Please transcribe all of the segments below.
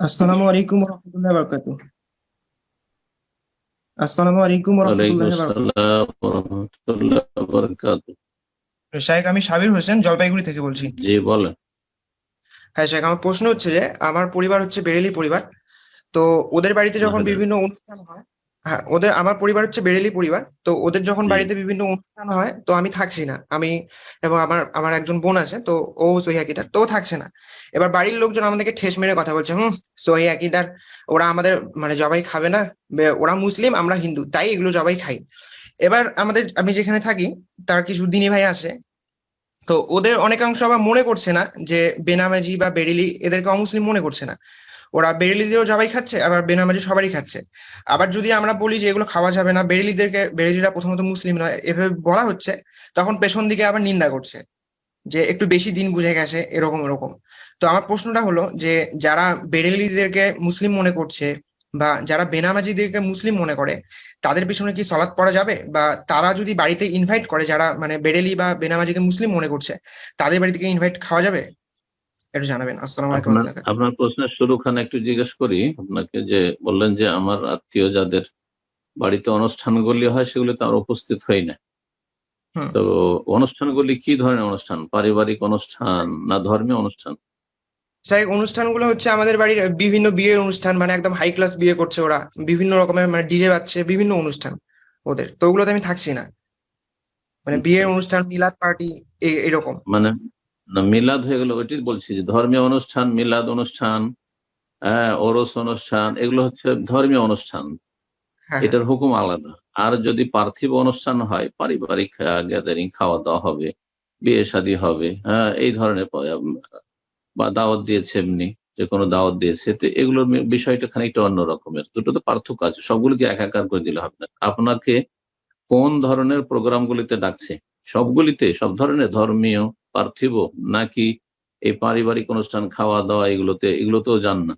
আসসালামু আলাইকুম রহমতুল্লাহ বারকাতু আসসালামু আলাইকুম রহমতুল্লাহ বারকাতু আমি সাবির হোসেন জলপাইগুড়ি থেকে বলছি। জি বলেন। হ্যাঁ শাহেখ আমার প্রশ্ন হচ্ছে যে আমার পরিবার হচ্ছে বেরেলি পরিবার। তো ওদের বাড়িতে যখন বিভিন্ন অনুষ্ঠান হয় হ্যাঁ ওদের আমার পরিবার হচ্ছে বেরেলি পরিবার তো ওদের যখন বাড়িতে বিভিন্ন অনুষ্ঠান হয় তো আমি থাকছি না। আমি এবং আমার আমার একজন বোন আছে তো ও সহি আকিদার তো থাকছে না। এবার বাড়ির লোকজন আমাদেরকে ঠেস মেরে কথা বলছে হুম সহি আকিদার ওরা আমাদের মানে জবাই খাবে না ওরা মুসলিম আমরা হিন্দু তাই এগুলো জবাই খাই। এবার আমাদের আমি যেখানে থাকি তার কিছু দিনী ভাই আছে তো ওদের অনেকাংশ আবার মনে করছে না যে বেনামাজি বা বেরেলি এদেরকে অমুসলিম মনে করছে না। ওরা বেরেলিদেরও জবাই খাচ্ছে, আবার বেনামাজি সবারই খাচ্ছে। আবার যদি আমরা বলি যে এগুলো খাওয়া যাবে না বেরেলিদেরকে বেরেলিরা প্রথমত মুসলিম নয়, এভাবে বলা হচ্ছে, তখন পেছন দিকে আবার নিন্দা করছে, যে একটু বেশি দিন বুঝে গেছে, এরকম এরকম তো আমার প্রশ্নটা হলো যে যারা বেরেলিদেরকে মুসলিম মনে করছে বা যারা বেনামাজিদেরকে মুসলিম মনে করে, তাদের পিছনে কি সলাৎ পড়া যাবে? বা তারা যদি বাড়িতে ইনভাইট করে, যারা মানে বেরেলি বা বেনামাজিকে মুসলিম মনে করছে, তাদের বাড়ি থেকে ইনভাইট খাওয়া যাবে? একটু জানাবেন। আসসালামু আলাইকুম আপনার প্রশ্নের শুরুখানে একটু জিজ্ঞেস করি আপনাকে যে বললেন যে আমার আত্মীয় যাদের বাড়িতে অনুষ্ঠানগুলি হয় সেগুলিতে আমরা উপস্থিত হই না। তো অনুষ্ঠানগুলি কি ধরনের অনুষ্ঠান? পারিবারিক অনুষ্ঠান না ধর্মীয় অনুষ্ঠান? স্যার অনুষ্ঠানগুলো হচ্ছে আমাদের বাড়ির বিভিন্ন বিয়ের অনুষ্ঠান মানে একদম হাই ক্লাস বিয়ে করছে ওরা। বিভিন্ন রকমের মানে ডিজে বাজছে বিভিন্ন অনুষ্ঠান ওদের। তো ওগুলোতে আমি থাকছি না। মানে বিয়ের অনুষ্ঠান মিলাদ পার্টি এরকম। মানে না, মিলাদ হয়ে গেল ওইটি বলছি যে ধর্মীয় অনুষ্ঠান মিলাদ অনুষ্ঠান হ্যাঁ ওরস অনুষ্ঠান এগুলো হচ্ছে ধর্মীয় অনুষ্ঠান। হ্যাঁ। এটার হুকুম আলাদা। আর যদি পার্থিব অনুষ্ঠান হয় পারিবারিক গ্যাদারিং খাওয়া দাওয়া হবে বিয়ে শাদী হবে হ্যাঁ এই ধরনের বা দাওয়াত দিয়েছে এমনি যে কোনো দাওয়াত দিয়েছে তো এগুলোর বিষয়টা খানিকটা অন্য রকমের। দুটো তো পার্থক্য আছে সবগুলোকে একাকার করে দিলে হবে না। আপনাকে কোন ধরনের প্রোগ্রামগুলিতে ডাকছে? সবগুলিতে সব ধরনের ধর্মীয় পার্থিব নাকি এই পারিবারিক অনুষ্ঠান খাওয়া দাওয়া এগুলোতে? এগুলোতেও যান না।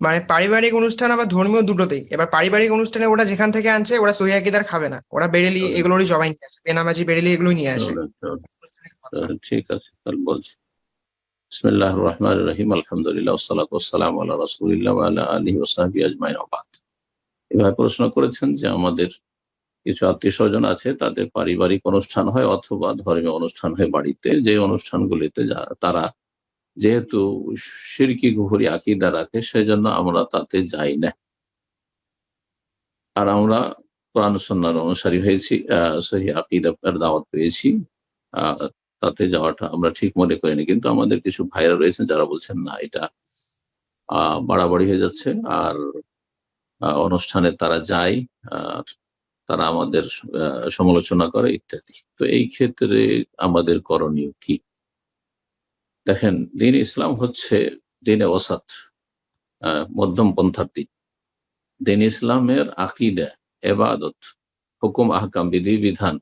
মানে পারিবারিক অনুষ্ঠান আবার ধর্মীয় দুটোতেই। এবার পারিবারিক অনুষ্ঠানে ওরা যেখান থেকে আনছে ওরা সহি আকিদার খাবে না। ওরা বেরেলি। এগুলোরই জবাই নিয়ে আসে। বেনামাজি বেরেলি এগুলোই নিয়ে আসে। ঠিক আছে তাহলে বলছি। বিসমিল্লাহ রহমান রহিম আলহামদুলিল্লাহ সালাত সালাম আল্লাহ রাসুলিল্লাহ আল্লাহ আলী ওসাহাবি আজমাইন আবাদ এভাবে প্রশ্ন করেছেন যে আমাদের কিছু আত্মীয় স্বজন আছে, তাদের পারিবারিক অনুষ্ঠান হয় অথবা ধর্মীয় অনুষ্ঠান হয় বাড়িতে। যে অনুষ্ঠানগুলিতে তারা যেহেতু সিরকি গুহরি আকিদা রাখে, সেজন্য আমরা তাতে যাই না। আর আমরা কোরআন সন্ন্যার অনুসারী হয়েছি সহি আকিদার দাওয়াত পেয়েছি। তাতে যাওয়াটা আমরা ঠিক মনে করিনি, কিন্তু আমাদের কিছু ভাইরা রয়েছেন যারা বলছেন, না, এটা, আহ, বাড়াবাড়ি হয়ে যাচ্ছে। আর অনুষ্ঠানে তারা যায়, আর তারা আমাদের সমালোচনা করে ইত্যাদি। তো এই ক্ষেত্রে আমাদের করণীয় কি? দেখেন, দিন ইসলাম হচ্ছে দিনে ওসাত মধ্যম পন্থার দিন। দিন ইসলামের আকিদা, এবাদত, হুকুম, আহকাম, বিধি, বিধান,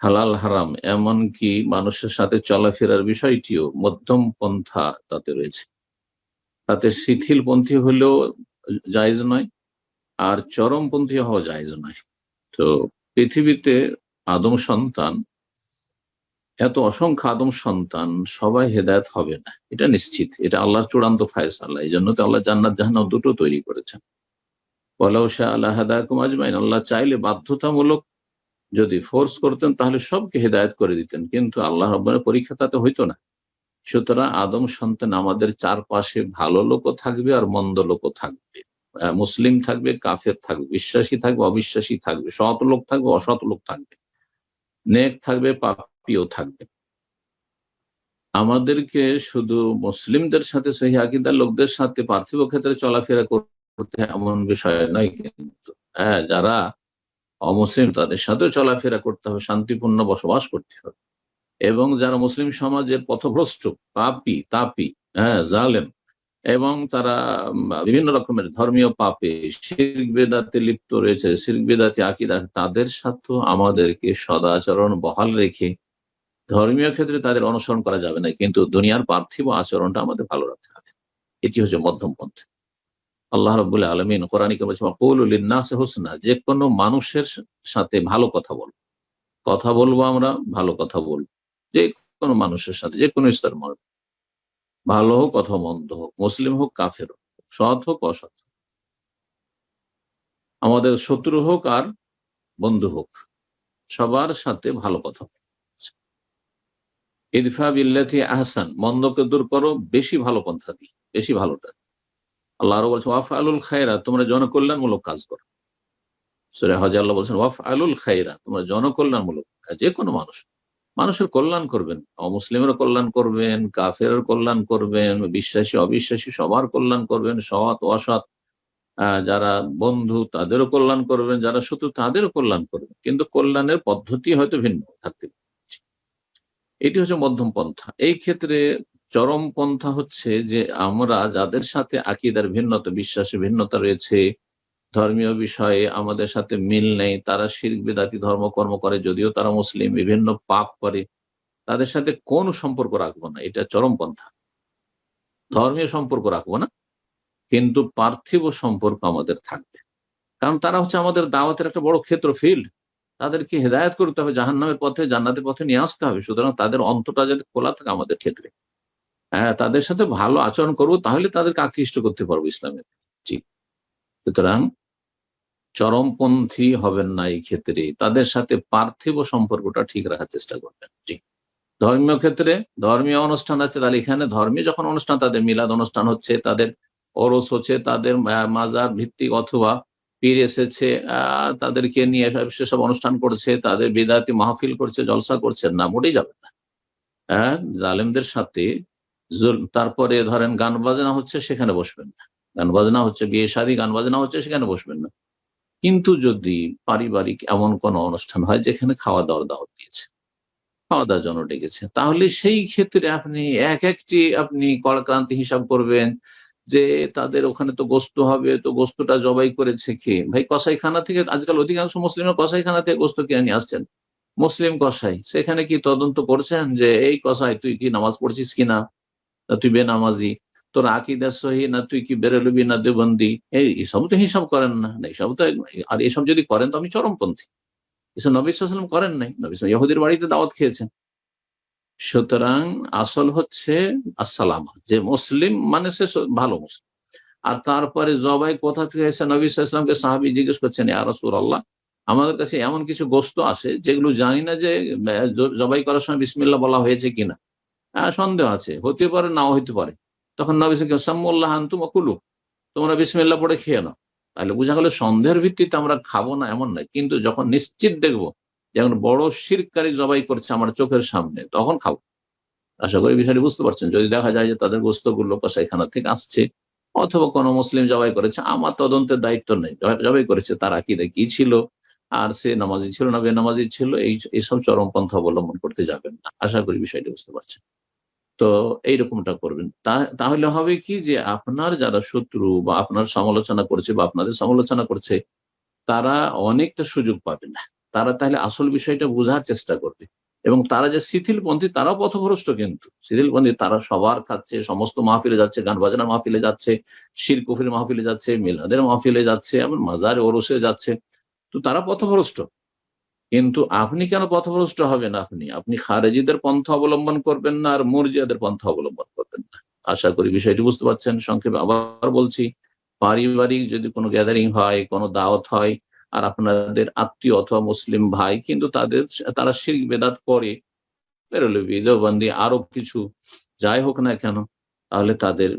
হালাল, হারাম, এমনকি মানুষের সাথে চলাফেরার বিষয়টিও মধ্যম পন্থা তাতে রয়েছে। তাতে শিথিলপন্থী হলেও জায়জ নয়, আর চরমপন্থী হওয়া জায়জ নয়। তো পৃথিবীতে আদম সন্তান, এত অসংখ্য আদম সন্তান, সবাই হেদায়ত হবে না। এটা নিশ্চিত। এটা আল্লাহর চূড়ান্ত ফায়সাল্লাহ এই জন্য তো আল্লাহ জান্নাত জাহান্নাম দুটো তৈরি করেছেন। বলাও শাহ আল্লাহ হেদায়কুম আজমাইন। আল্লাহ চাইলে বাধ্যতামূলক যদি ফোর্স করতেন, তাহলে সবকে হেদায়ত করে দিতেন। কিন্তু আল্লাহ রব্বানের পরীক্ষা তাতে হইতো না। সুতরাং আদম সন্তান আমাদের চারপাশে ভালো লোকও থাকবে আর মন্দ লোকও থাকবে। মুসলিম থাকবে, কাফের থাকবে, বিশ্বাসী থাকবে, অবিশ্বাসী থাকবে, সৎ লোক থাকবে, অসৎ লোক থাকবে, নেক থাকবে, পাপিও থাকবে। আমাদেরকে শুধু মুসলিমদের সাথে সহি আকিদার লোকদের সাথে পার্থিব ক্ষেত্রে চলাফেরা করতে এমন বিষয় নয় কিন্তু হ্যাঁ যারা অমুসলিম তাদের সাথেও চলাফেরা করতে হবে, শান্তিপূর্ণ বসবাস করতে হবে। এবং যারা মুসলিম সমাজের পথভ্রষ্ট, পাপি, তাপি হ্যাঁ জালেম এবং তারা বিভিন্ন রকমের ধর্মীয় পাপে শির্ক বেদাতে লিপ্ত রয়েছে। শির্ক বেদাতে আকিদা তাদের সাথেও আমাদেরকে সদাচরণ বহাল রেখে ধর্মীয় ক্ষেত্রে তাদের অনুসরণ করা যাবে না। কিন্তু দুনিয়ার পার্থিব আচরণটা আমাদের ভালো রাখতে হবে। এটি হচ্ছে মধ্যম পন্থা। আল্লাহ রবুল্লাহ আলমিন কোরআনিকে বলছে কৌলুল্লাহ হোসনা যে কোনো মানুষের সাথে ভালো কথা বলব কথা বলব আমরা, ভালো কথা বলব। যে কোনো মানুষের সাথে, যে কোনো স্তর মানুষ ভালো হোক অথবা মন্দ হোক, মুসলিম হোক, কাফের হোক, সৎ হোক, অসৎ আমাদের শত্রু হোক আর বন্ধু হোক, সবার সাথে ভালো কথা ইদফা বিল্লাতি আহসান, মন্দকে দূর করো, বেশি ভালো পন্থা দি বেশি ভালোটা। আল্লাহ আরও বলছেন ওয়াফ আলুল খায়রা, তোমরা জনকল্যাণমূলক কাজ করো। সুরে হজ আল্লাহ বলছেন ওয়াফ আলুল খায়রা, তোমরা জনকল্যাণমূলক, যে কোনো মানুষ। মানুষের কল্যাণ করবেন অমুসলিমের কল্যাণ করবেন কাফের কল্যাণ করবেন, বিশ্বাসী, অবিশ্বাসী সবার কল্যাণ করবেন, সৎ, অসৎ যারা বন্ধু তাদেরও কল্যাণ করবেন, যারা শত্রু তাদেরও কল্যাণ করবেন। কিন্তু কল্যাণের পদ্ধতি হয়তো ভিন্ন, থাকতে পারে। এটি হচ্ছে মধ্যম পন্থা। এই ক্ষেত্রে চরম পন্থা হচ্ছে যে আমরা যাদের সাথে আকিদার ভিন্নতা বিশ্বাসে ভিন্নতা রয়েছে ধর্মীয় বিষয়ে আমাদের সাথে মিল নেই, তারা শির্ক, বেদাতি ধর্মকর্ম করে, যদিও তারা মুসলিম, বিভিন্ন পাপ করে, তাদের সাথে কোন সম্পর্ক রাখব না, এটা চরম পন্থা। ধর্মীয় সম্পর্ক রাখব না, কিন্তু পার্থিব সম্পর্ক আমাদের থাকবে। কারণ তারা হচ্ছে আমাদের দাওয়াতের একটা বড় ক্ষেত্র ফিল্ড তাদেরকে হেদায়ত করতে হবে, জাহান্নামের পথে, জান্নাতের পথে নিয়ে আসতে হবে, সুতরাং তাদের অন্তটা যাতে খোলা থাকে আমাদের ক্ষেত্রে। হ্যাঁ তাদের সাথে ভালো আচরণ করব, তাহলে তাদেরকে আকৃষ্ট করতে পারব ইসলামের। জি। সুতরাং চরমপন্থী হবেন না এই ক্ষেত্রে। তাদের সাথে পার্থিব সম্পর্কটা ঠিক রাখার চেষ্টা করবেন। জি। ধর্মীয় ক্ষেত্রে ধর্মীয় অনুষ্ঠান আছে, তাহলে এখানে ধর্মীয় যখন অনুষ্ঠান, তাদের মিলাদ অনুষ্ঠান হচ্ছে, তাদের ওরস হচ্ছে, তাদের মাজার ভিত্তিক অথবা পীর এসেছে তাদেরকে নিয়ে সব- সেসব অনুষ্ঠান করছে, তাদের বিদাতি মাহফিল করছে, জলসা করছে, না, মোটেই যাবে না। হ্যাঁ জালেমদের সাথে তারপরে ধরেন গান বাজনা হচ্ছে, সেখানে বসবেন না। গান বাজনা হচ্ছে, বিয়ে শাদী, গান বাজনা হচ্ছে, সেখানে বসবেন না। কিন্তু যদি পারিবারিক এমন কোন অনুষ্ঠান হয়, যেখানে খাওয়া দাওয়ার দাওয়াত দিয়েছে, খাওয়া দাওয়ার জন্য ডেকেছে, তাহলে সেই ক্ষেত্রে আপনি এক একটি আপনি কড়াক্রান্তি হিসাব করবেন যে তাদের ওখানে তো গোস্ত হবে, তো গোস্তটা জবাই করেছে কে? ভাই, কসাইখানা থেকে আজকাল অধিকাংশ মুসলিমের কসাইখানা থেকে গোস্ত কিনে নিয়ে আসছেন। মুসলিম কসাই, সেখানে কি তদন্ত করছেন যে, এই কসাই, তুই কি নামাজ পড়ছিস কিনা? তুই বেনামাজি। তোর আকিদা সহি, না তুই কি বেরোলবি, না দেবন্দি? এইসব তো হিসাব করেন না এসব তো আর এসব যদি করেন তো আমি চরমপন্থী। এসব নবী সাল্লাম করেন নাই। নবী সাল্লাম ইহুদির বাড়িতে দাওয়াত খেয়েছেন। সুতরাং আসল হচ্ছে আসসালাম। যে মুসলিম মানে সে ভালো মুসলিম। আর তারপরে জবাই কোথা থেকে এসে নবী ইসলামকে সাহাবি জিজ্ঞেস করছেন আরসুর আল্লাহ আমাদের কাছে এমন কিছু গোস্ত আছে যেগুলো জানি না যে জবাই করার সময় বিসমিল্লা বলা হয়েছে কিনা? সন্দেহ আছে। হতে পারে, নাও হতে পারে। তখন নবী সাম্মুল্লাহ কুলু তোমরা বিসমিল্লা পড়ে খেয়ে নাও। তাহলে বোঝা গেল সন্দেহের ভিত্তিতে আমরা খাব না এমন নয়, কিন্তু যখন নিশ্চিত দেখব যেমন বড় শিরকারী জবাই করছে আমার চোখের সামনে, তখন খাব। আশা করি বিষয়টি বুঝতে পারছেন। যদি দেখা যায় যে তাদের গোস্তগুলো কসাইখানা থেকে আসছে, অথবা কোনো মুসলিম জবাই করেছে, আমার তদন্তের দায়িত্ব নেই। জবাই করেছে, তার আকিদা কি ছিল? আর সে নামাজি ছিল না বে বেনামাজি ছিল? এই এইসব চরমপন্থা অবলম্বন করতে যাবেন না। আশা করি বিষয়টি বুঝতে পারছেন। তো এইরকমটা করবেন। তাহলে হবে কি যে আপনার যারা শত্রু বা আপনার সমালোচনা করছে বা আপনাদের সমালোচনা করছে, তারা অনেকটা সুযোগ পাবে না। তারা তাহলে আসল বিষয়টা বোঝার চেষ্টা করবে। এবং তারা যে শিথিলপন্থী, তারাও পথভ্রষ্ট কিন্তু। শিথিলপন্থী, তারা সবার খাচ্ছে, সমস্ত মাহফিলে যাচ্ছে গান বাজনার মাহফিলে যাচ্ছে, শির কুফির মাহফিলে যাচ্ছে, মিলাদের মাহফিলে যাচ্ছে এমন মাজারে ওরসে যাচ্ছে। তো তারা পথভ্রষ্ট। কিন্তু আপনি কেন পথভ্রষ্ট হবেন আপনি? আপনি খারেজিদের পন্থা অবলম্বন করবেন না আর মুরজিয়াদের পন্থা অবলম্বন করবেন না। আশা করি বিষয়টি বুঝতে পারছেন। সংক্ষেপে আবার বলছি, পারিবারিক যদি কোনো গ্যাদারিং হয়, কোনো দাওয়াত হয়, আর আপনাদের আত্মীয় অথবা মুসলিম ভাই কিন্তু তাদের, তারা শিরিক বেদাত করে বেরোলবি দেওবন্দি আরও কিছু, যাই হোক না কেন, তাহলে তাদের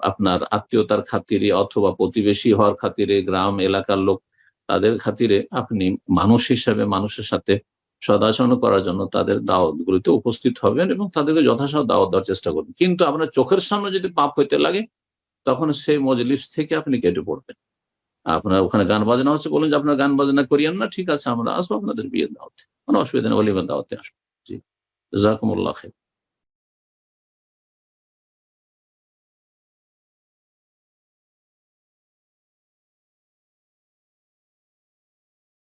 আপনার আত্মীয়তার খাতিরে অথবা প্রতিবেশী হওয়ার খাতিরে গ্রাম, এলাকার লোক তাদের খাতিরে আপনি মানুষ হিসাবে মানুষের সাথে সদাচরণ করার জন্য তাদের দাওয়াত গুলিতে উপস্থিত হবেন এবং তাদেরকে যথাসাধ্য দাওয়াত দেওয়ার চেষ্টা করবেন। কিন্তু আপনার চোখের সামনে যদি পাপ হইতে লাগে, তখন সেই মজলিস থেকে আপনি কেটে পড়বেন। আপনার ওখানে গান বাজনা হচ্ছে, বলুন যে আপনার গান বাজনা করিয়েন না, ঠিক আছে, আমরা আসব আপনাদের বিয়ের দাওয়াতে। কোনো অসুবিধা নেই অলিমের দাওয়াতে আসব। জি, জাকুমুল্লাহ খের